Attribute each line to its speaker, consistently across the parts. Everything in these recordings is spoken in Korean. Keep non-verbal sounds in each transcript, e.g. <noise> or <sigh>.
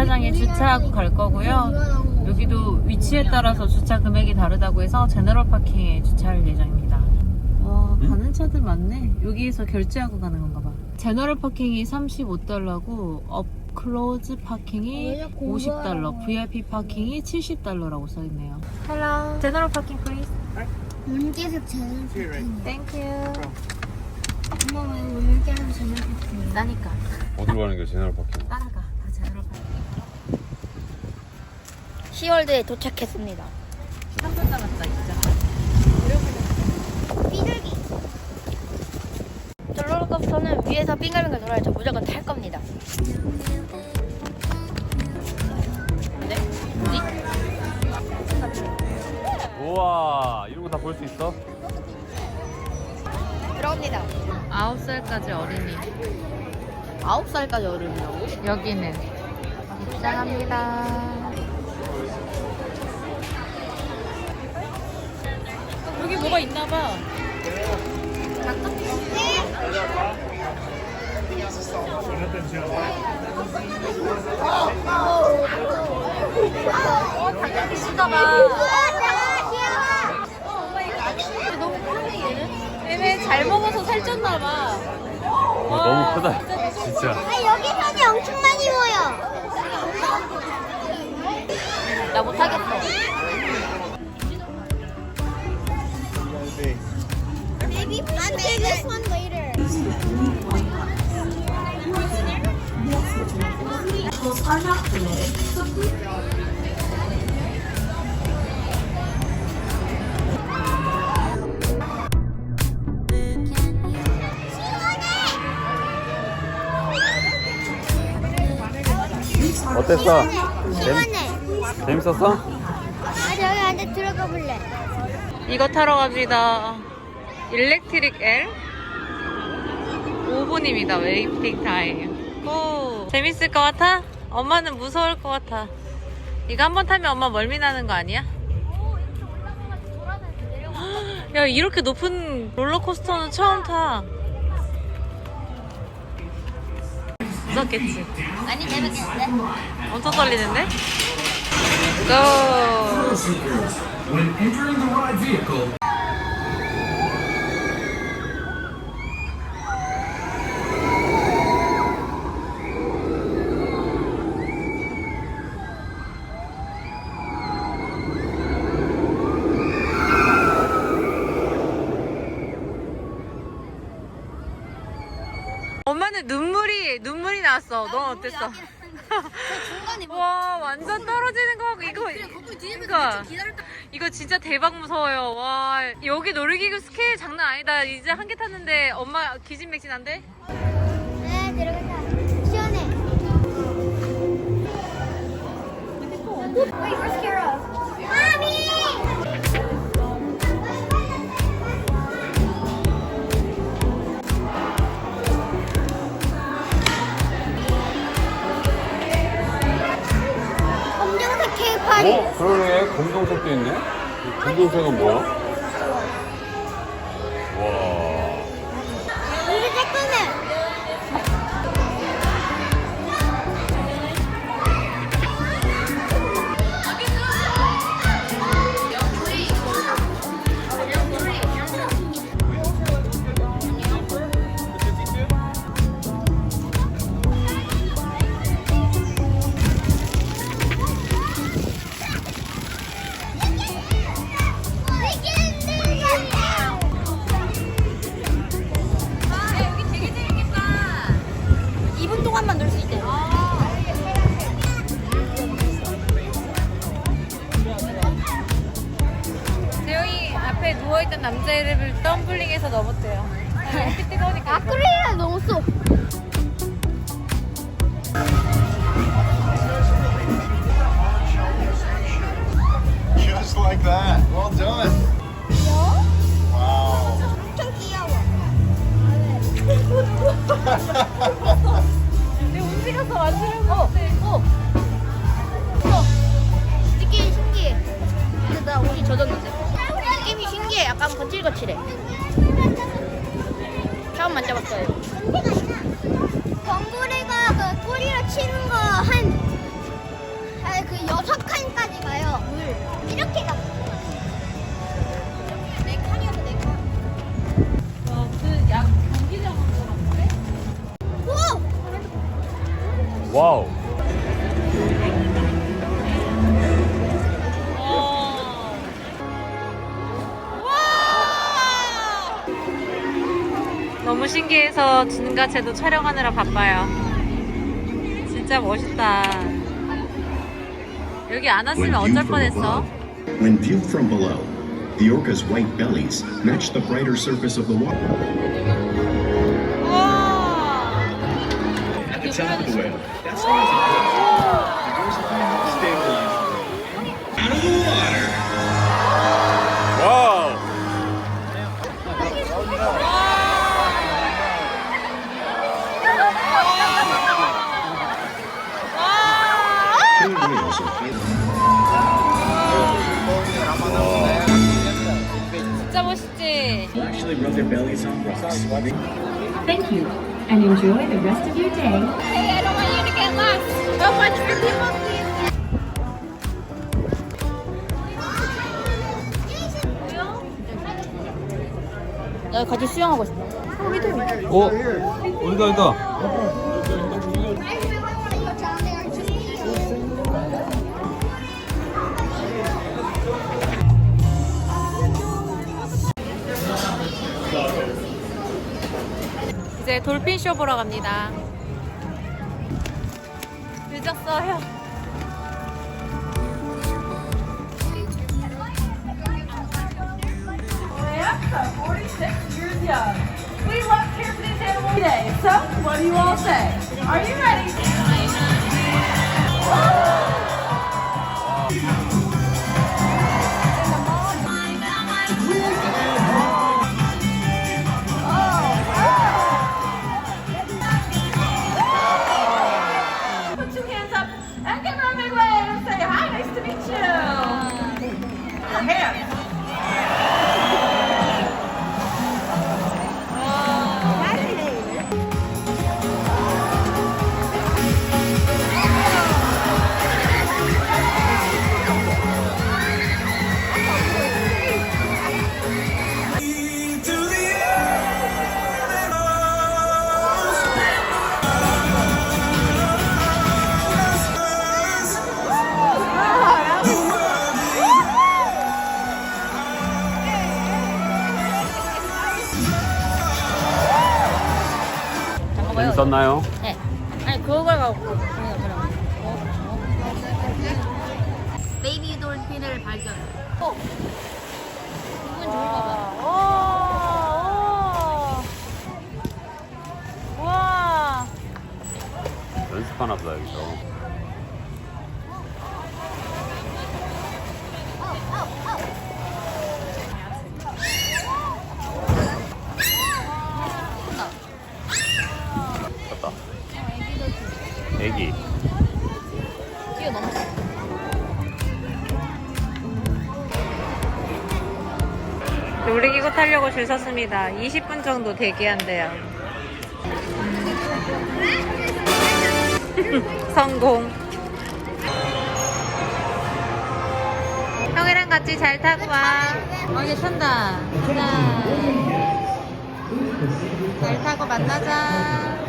Speaker 1: 주차장에 주차하고 갈 거고요. 여기도 위치에 따라서 주차 금액이 다르다고 해서 제너럴 파킹에 주차할 예정입니다. 와, 가는 차들 많네. 여기에서 결제하고 가는 건가 봐. 제너럴 파킹이 35달러고 업 클로즈 파킹이 50달러, VIP 파킹이 70달러라고 써 있네요. Hello. 제너럴 파킹 please.
Speaker 2: 문제석 제일
Speaker 1: Thank you.
Speaker 2: 엄마 왜 문제석 제일 좋대?
Speaker 1: 나니까
Speaker 3: 어디로 가는 게 제너럴 파킹?
Speaker 1: 따라가. 다 제너럴 파킹.
Speaker 2: 시월드에 도착했습니다.
Speaker 1: 3분 남았다 진짜.
Speaker 2: 삐들기. 저 롤러코스터는 위에서 빙글빙글 돌아요. 저 무조건 탈 겁니다.
Speaker 1: 네? 뭐지?
Speaker 3: 우와 이런 거 다 볼 수 있어?
Speaker 2: 들어옵니다.
Speaker 1: 9살까지 어린이.
Speaker 2: 9살까지 어른이라고?
Speaker 1: 여기는 입장합니다. 있나 봐. 어, 당연히 시다 봐. 너무 크네 얘는. 얘네 잘 먹어서 살쪘나 봐.
Speaker 3: 와, 너무 크다 진짜
Speaker 2: 아, 여기 사진 엄청 많이 보여. 나 못하겠어. Maybe I'll take this one later.
Speaker 3: 어땠어?
Speaker 2: 시원해.
Speaker 3: 재밌었어?
Speaker 2: 아, 저기 안에 들어가 볼래.
Speaker 1: 이거 타러 갑니다. 일렉트릭 L 5분입니다. 웨이팅 타임. 오, 재밌을 것 같아? 엄마는 무서울 것 같아. 이거 한 번 타면 엄마 멀미 나는 거 아니야? <gasps> 야, 이렇게 높은 롤러코스터는 처음 타. 무섭겠지?
Speaker 2: 많이 재밌겠는데?
Speaker 1: 엄청 떨리는데? 고!
Speaker 4: When entering the ride vehicle,
Speaker 1: 엄마는 눈물이 났어. 넌 어땠어? <laughs>
Speaker 2: 중간에
Speaker 1: 와 완전 떨어지는 거 같고 이거 그러니까 이거 진짜 대박 무서워요. 와 여기 놀이기구 스케일 장난 아니다. 이제 한 개 탔는데 엄마 기진맥진한데?
Speaker 2: 네, 들어간다. 시원해. Where's Kara? Mommy!
Speaker 3: 검정색도 있네 이 검정색은 뭐야?
Speaker 2: 와우.
Speaker 1: 너무 신기해서 진가채도 촬영하느라 바빠요. 진짜 멋있다. 여기 안 왔으면 어쩔 뻔했어.
Speaker 5: When viewed from below, the orca's white bellies match the brighter surface of the water. That's. Out of the water!
Speaker 3: 와우.
Speaker 1: 진짜 멋있지?
Speaker 5: actually rub their bellies on rocks.
Speaker 6: Thank you, and enjoy the rest of your day.
Speaker 2: Hey, I don't want you to get lost. How much for people, please? 나 같이 수영하고 싶어.
Speaker 3: 어? 어디가 어디가?
Speaker 1: 이제 돌핀쇼 보러 갑니다. 늦었어요.
Speaker 7: We love care for these animals today. So, what do you all say? Are you ready?
Speaker 3: 나요?
Speaker 2: 네. 아니 그걸 갖고 베이비 돌핀을 발견. 어. 기분 좋을까 봐.
Speaker 1: 우와.
Speaker 3: 연습하나 보다 여기서. 갔다. 애기.
Speaker 2: 뛰어넘었어.
Speaker 1: 놀이기구 타려고 줄 섰습니다. 20분 정도 대기한대요. <laughs> 성공. 형이랑 같이 잘 타고 와. 어, 이제 탄다. 자. 잘 타고 만나자.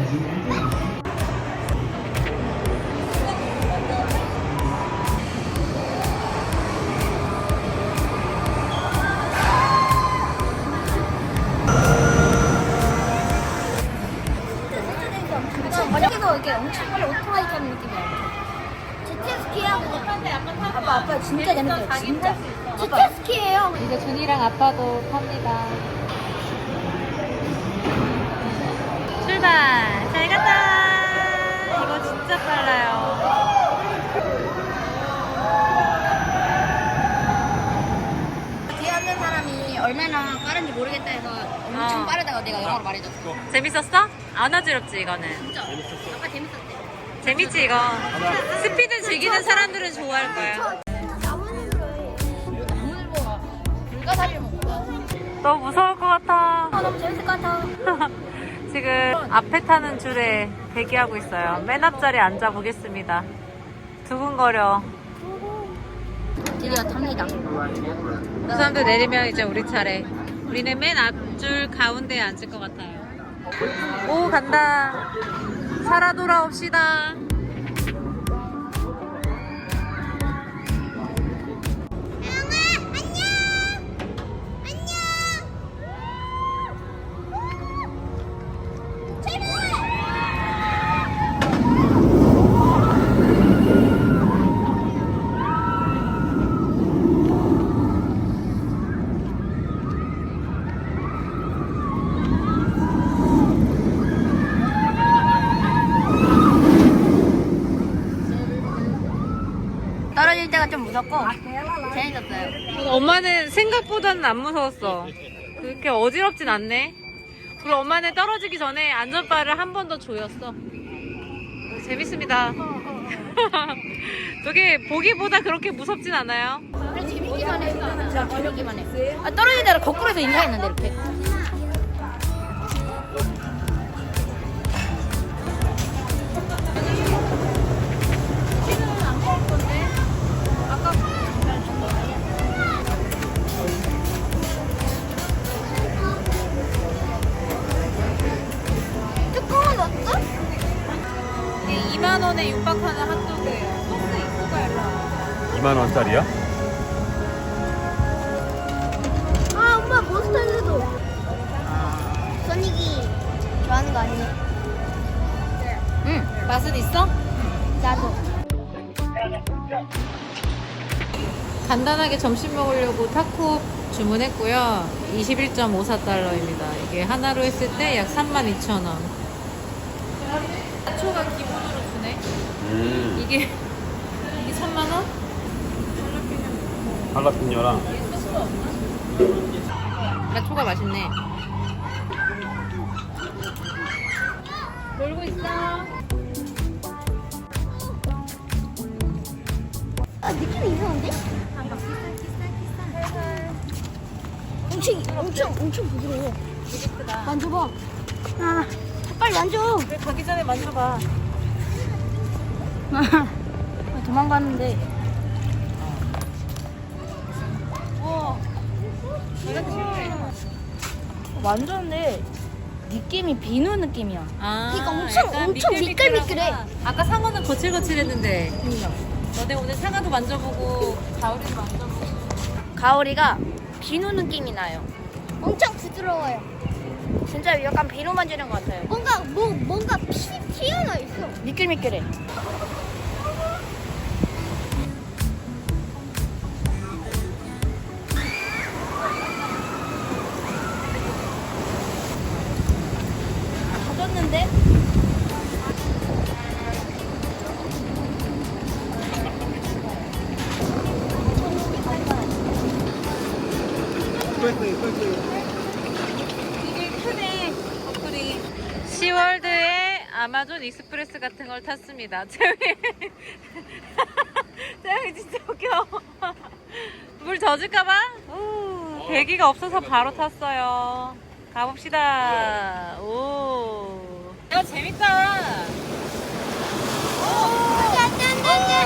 Speaker 2: 빨리 오토바이 타는 느낌이야. 제트스키하고 아빠 아빠 진짜 재밌어요. 진짜 제트스키예요.
Speaker 1: 이제 준이랑 아빠도 탑니다. 출발! 잘 갔다! 이거 진짜 빨라요.
Speaker 2: 뒤에 앉는 사람이 얼마나 빠른지 모르겠다 해서 엄청
Speaker 1: 어.
Speaker 2: 빠르다고 내가 영어로 말해줬어.
Speaker 1: 재밌었어? 안 어지럽지, 이거는?
Speaker 2: 진짜. 아빠 재밌었대.
Speaker 1: 재밌지, 이거? 스피드 즐기는 사람들은 좋아할 거야.
Speaker 2: 나무늘보가 불가사리를 먹고
Speaker 1: 너무 무서울 것 같아.
Speaker 2: 아 너무 재밌을 것 같아. <laughs>
Speaker 1: 지금 앞에 타는 줄에 대기하고 있어요. 맨 앞자리에 앉아보겠습니다. 두근거려.
Speaker 2: 드디어 탑니다.
Speaker 1: 그 사람들 내리면 이제 우리 차례. 우리는 맨 앞줄 가운데에 앉을 것 같아요. 오, 간다. 살아 돌아옵시다.
Speaker 2: 무섭고 재밌었어요.
Speaker 1: 엄마는 생각보다는 안 무서웠어. 그렇게 어지럽진 않네. 그리고 엄마는 떨어지기 전에 안전바를 한 번 더 조였어. 재밌습니다. <laughs> 저게 보기보다 그렇게 무섭진 않아요.
Speaker 2: 재밌기만 해. 자 재밌기만 해. 아 떨어질 때는 거꾸로 해서 인사했는데 이렇게.
Speaker 1: 2만 원에 육박하는 핫도그예요. 소스 입고가 일로
Speaker 3: 2만 원짜리야?
Speaker 2: 아 엄마 몬스터에도 소닉이 좋아하는 거 아니니?
Speaker 1: 응. 맛은 있어?
Speaker 2: 나도
Speaker 1: 간단하게 점심 먹으려고 타코 주문했고요. 21.54달러입니다. 이게 하나로 했을 때 약 32,000원. 초가 기본으로 주네.
Speaker 3: 음.
Speaker 1: 이게 이게 3만 원?
Speaker 3: 할라피뇨랑
Speaker 1: 야초가 맛있네. 놀고 있어.
Speaker 2: 아 느낌이 이상한데? 엄청 엄청 엄청 부드러워. 만져봐. 아 빨리 만져.
Speaker 1: 왜 가기 전에 만져봐. <laughs>
Speaker 2: 도망갔는데. 만졌는데 느낌이 비누 느낌이야.
Speaker 1: 아,
Speaker 2: 그러니까 엄청,
Speaker 1: 약간
Speaker 2: 엄청
Speaker 1: 미끌미끌하구나.
Speaker 2: 미끌미끌해.
Speaker 1: 아까 상어는 거칠거칠했는데. 너네 오늘 상어도 만져보고 가오리도 만져보고.
Speaker 2: 가오리가 비누 느낌이 나요. 엄청 부드러워요. 진짜 약간 비누 만지는 것 같아요. 뭔가 뭐 뭔가 피 튀어나 있어. 미끌미끌해.
Speaker 1: 아마존 익스프레스 같은 걸 탔습니다. <laughs> 채영이 채영이 진짜 웃겨. 물 젖을까봐? 오, 배기가 없어서 바로 탔어요. 가봅시다. 오. 이거 재밌다
Speaker 2: 안돼 안돼 안돼.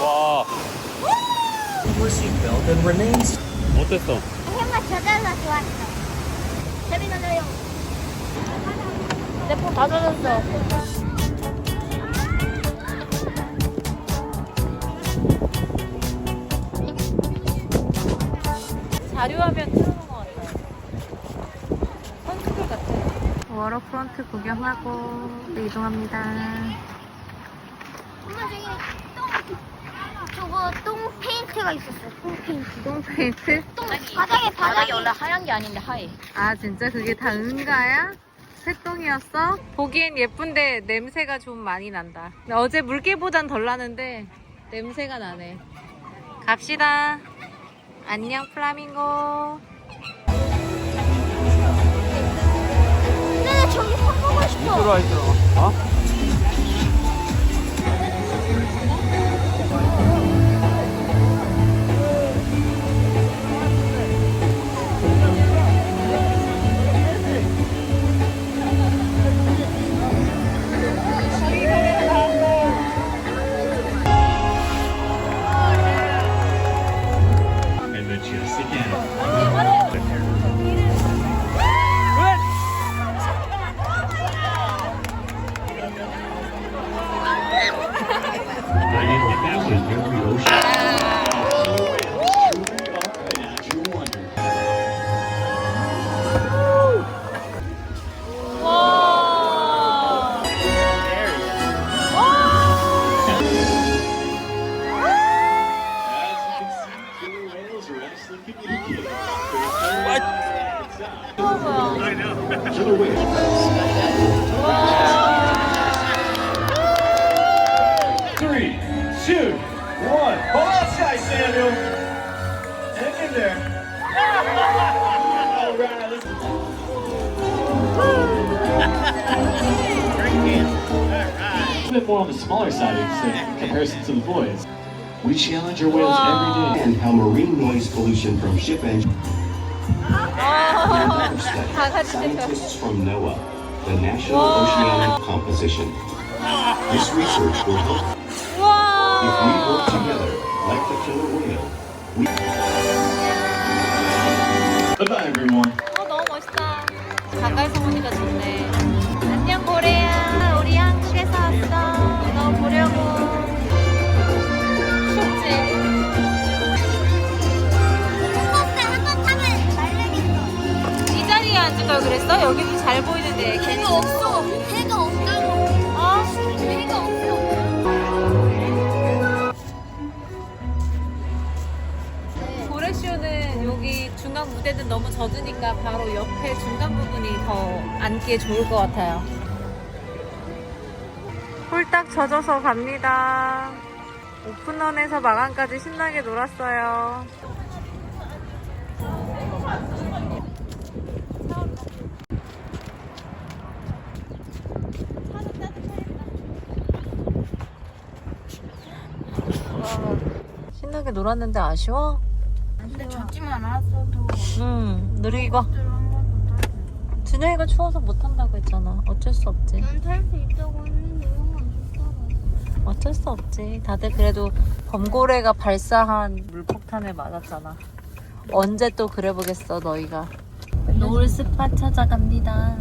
Speaker 1: 와우
Speaker 3: 와
Speaker 4: seatbelt and remains
Speaker 3: 어땠어?
Speaker 2: 해마 젖어서 좋았어. 재미나요. 내 폰 다 젖었어.
Speaker 1: 자료화면 틀어놓은 것 같아요. 선수들 같아요. 워터프런트 구경하고 이동합니다.
Speaker 2: 엄마 저기 똥 페인트가 있었어. 똥 페인트.
Speaker 1: 똥 페인트?
Speaker 2: 똥 바닥에 바닥이 원래 하얀 게 아닌데 하얘.
Speaker 1: 아 진짜 그게 다 은가야? 새똥이었어? 보기엔 예쁜데 냄새가 좀 많이 난다. 근데 어제 물개보단 덜 나는데 냄새가 나네. 갑시다. 안녕 플라밍고.
Speaker 2: 저기 밥 먹고 싶어.
Speaker 3: 들어와 있어. 어?
Speaker 5: What? Three, two, one. Hold on tight, Samuel. Hang in there. All right, let's a bit more on the smaller side in comparison to the boys. We challenge our whales every day.
Speaker 8: And how marine noise pollution from ship engines. <laughs> Scientists from NOAA, the National Oceanic Composition. This research will help if we work together like the killer whale.
Speaker 5: Bye bye, everyone.
Speaker 1: 어, 너무 멋있다. 가까이서 보니까 좋네. 걸 그랬어? 여기도 잘 보이는데.
Speaker 2: 배가 없어. 배가 없다고.
Speaker 1: 어?
Speaker 2: 배가 없어.
Speaker 1: 고래쇼는 여기 중간 무대는 너무 젖으니까 바로 옆에 중간 부분이 더 앉기에 좋을 것 같아요. 홀딱 젖어서 갑니다. 오픈런에서 마감까지 신나게 놀았어요. 신나게 놀았는데 아쉬워?
Speaker 2: 근데 젖지만 않았어도
Speaker 1: 응, 느리고. 준영이가 추워서 못한다고 했잖아. 어쩔 수 없지.
Speaker 2: 난탈 수 있다고 했는데 형은 못 타고.
Speaker 1: 어쩔 수 없지. 다들 그래도 범고래가 발사한 물폭탄에 맞았잖아. 언제 또 그래 보겠어, 너희가. 노을 스팟 찾아갑니다.